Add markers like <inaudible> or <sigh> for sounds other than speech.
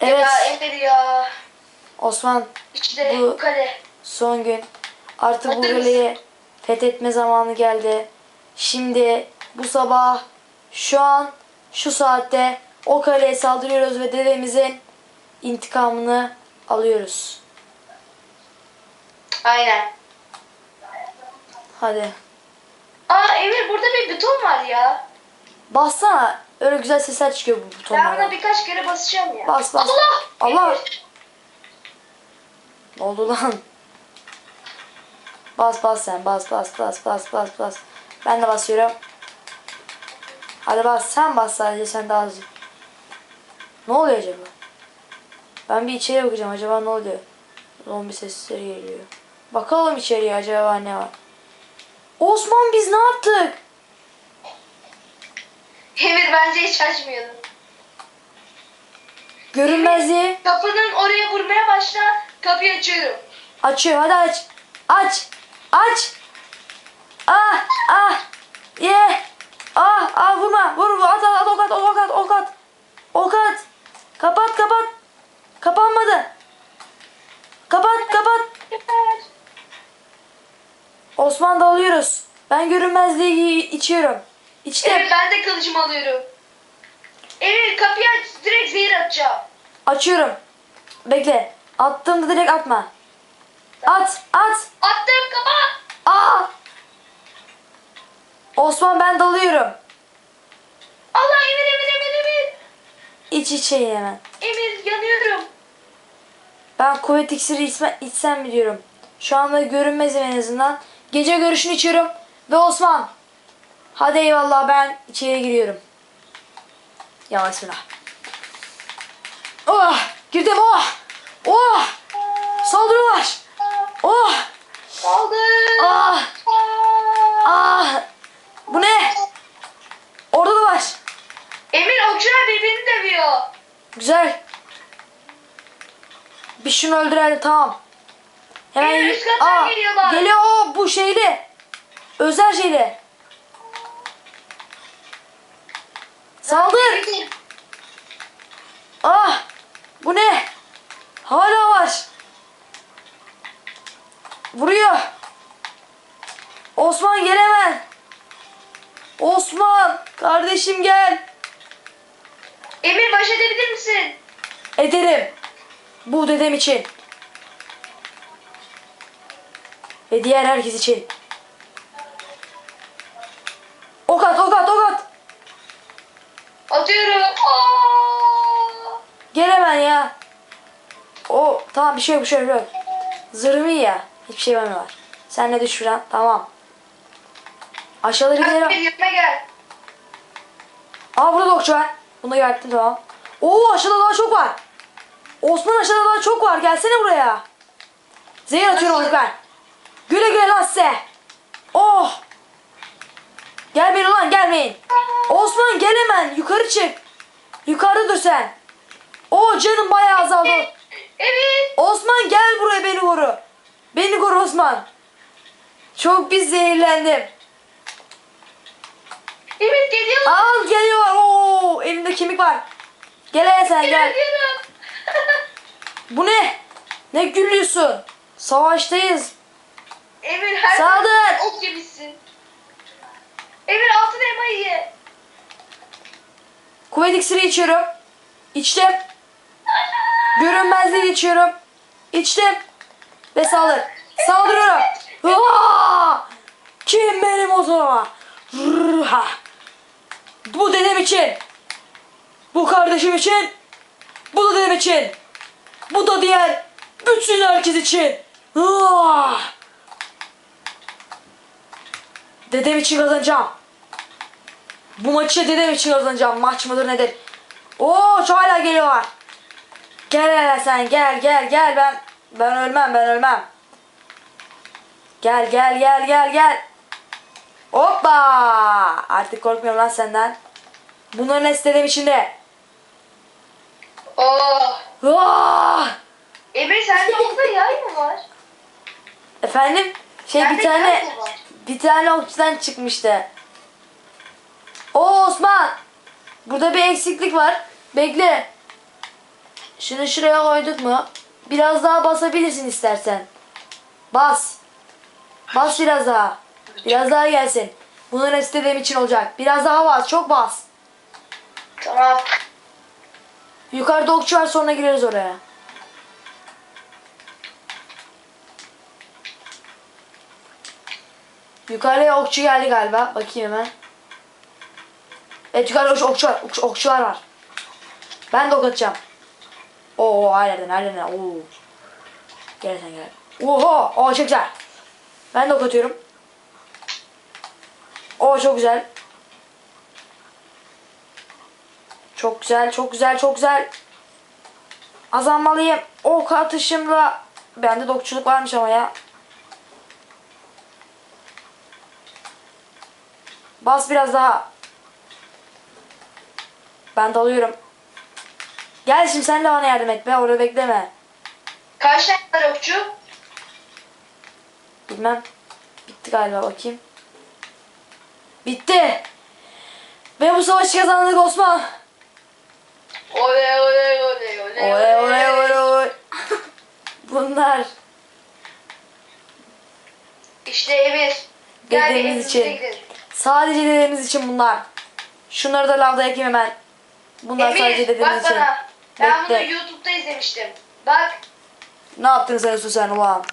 Evet Ya Emir ya. Osman İşte Bu- bu kale. son gün. Artık bu Hazır mısın? kaleyi fethetme zamanı geldi. Şimdi bu sabah şu an şu saatte o kaleye saldırıyoruz ve dedemizin intikamını alıyoruz. Aynen. Hadi. Aa Emir burada bir buton var ya. Bassana. Öyle güzel sesler çıkıyor bu Ben buna birkaç kere basacağım ya. Bas, bas. Allah! Allah! Ne oldu lan? Bas bas sen bas bas bas bas bas bas. Ben de basıyorum. Hadi bas sen bas sadece sen daha hızlı. Ne oluyor acaba? Ben bir içeri bakacağım acaba ne oluyor? Zombi sesleri geliyor. Bakalım içeriye acaba ne var? Osman biz ne yaptık? Emir bence hiç açmayalım. Görünmezliği Kapının oraya vurmaya başla. Kapıyı açıyorum. açıyor hadi aç. Aç. Aç. Ah ah. Ye. Ah ah vurma. Vur vur at at at ok at ok at ok at. Ok at. Kapat kapat. Kapanmadı. Kapat kapat. Osman dalıyoruz. Ben görünmezliği içiyorum. İçtim. Emir ben de kılıcımı alıyorum. Emir kapıyı aç. Direkt zehir atacağım. Açıyorum. Bekle. Attığımda direkt atma. At at. Attım kapat. Aa. Osman ben dalıyorum. Allah Emir Emir Emir Emir. İç içeyim hemen. Emir yanıyorum. Ben kuvvet iksiri içme, içsem mi diyorum. Şu anda görünmezim en azından. Gece görüşünü içiyorum. Ve Osman. Hadi eyvallah ben içeri giriyorum. Yavaş bismillah. Oh! Girdim oh! Oh! Saldırıyorlar! Oh! Saldır. Ah! Ah! Bu ne? Orada da var. Emir okçular birbirini dövüyor. Güzel. Bir şunu öldürelim tamam. Hemen Emir, üst kattan geliyorlar. Geliyor o bu şeyli. Özel şeyli. Saldır. Ah! Bu ne? Hala var. Vuruyor. Osman gel hemen. Osman kardeşim gel. Emir baş edebilir misin? Ederim. Bu dedem için. Ve diğer herkes için. Ok at, ok at, ok at. Atıyorum. Aa! Hemen ya. O tamam bir şey yok bir şey yok. bir şey yok. İyi ya. Hiçbir şey var. Sen ne düş. Tamam. Aşağıları Emir gidelim. yanıma gel. Aa burada da okçu var. Bunu gördüm tamam. Oo aşağıda daha çok var. Osman aşağıda daha çok var. Gelsene buraya. Zehir atıyorum onu ben. Güle güle lan size. Oh. Gelmeyin ulan gelmeyin. Osman gel hemen yukarı çık. Yukarıda dur sen. Oo canım bayağı azaldı. Evet. Osman gel buraya beni koru. Beni koru Osman. Çok bir zehirlendim. Emir geliyor. Al geliyor. Oo elimde kemik var. Gel hele sen gel. Geliyorum. <laughs> Bu ne? Ne gülüyorsun? Savaştayız. Emir her Saldır. ok yemişsin. Emir altın elmayı ye. Kuvvet iksiri içiyorum. İçtim. Görünmezliği içiyorum. İçtim. Ve saldır. Saldırıyorum. Kim benim o zaman? Bu dedem için. Bu kardeşim için. Bu da dedem için. Bu da diğer bütün herkes için. Aa! Dedem için kazanacağım. Bu maçı dedem için kazanacağım. Maç mıdır nedir? Oo hala geliyorlar. Gel hele sen gel gel gel ben ben ölmem ben ölmem. Gel gel gel gel gel. Hoppa! Artık korkmuyorum lan senden. Bunların dedem içinde. Oh. Ah! Emir sende okta yay mı var? Efendim? Şey Bende bir tane yay mı var? bir tane okçudan çıkmıştı. O Osman. Burada bir eksiklik var. Bekle. Şunu şuraya koyduk mu? Biraz daha basabilirsin istersen. Bas. Bas biraz daha. Biraz daha gelsin. Bunun hepsi de benim için olacak. Biraz daha bas. Çok bas. Tamam. Yukarıda okçu var sonra gireriz oraya. Yukarıya okçu geldi galiba. Bakayım hemen. Evet yukarıda okçu var. Okçu, okçular var. Ben de ok atacağım. Oo her yerden her yerden. Oo. Gel sen gel. Oho. Oo çok güzel. Ben de ok atıyorum. Çok güzel. Çok güzel, çok güzel, çok güzel. Azalmalıyım. Ok atışımla. Bende de varmış ama ya. Bas biraz daha. Ben dalıyorum. Gel şimdi sen de bana yardım et be. Orada bekleme. Kaç tane var okçu? Bilmem. Bitti galiba bakayım. Bitti. Ve bu savaşı kazandık Osman. Oley oley oley oley Oy oy oy oy. Bunlar İşte Emir. Gel Dedemiz için. sadece dedemiz için bunlar. Şunları da lavda yakayım hemen. Bunlar sadece Emir dedemiz bak için. bana. Ben bunu Bekle. YouTube'da izlemiştim. Bak Ne yaptın sen Yusuf sen ulan?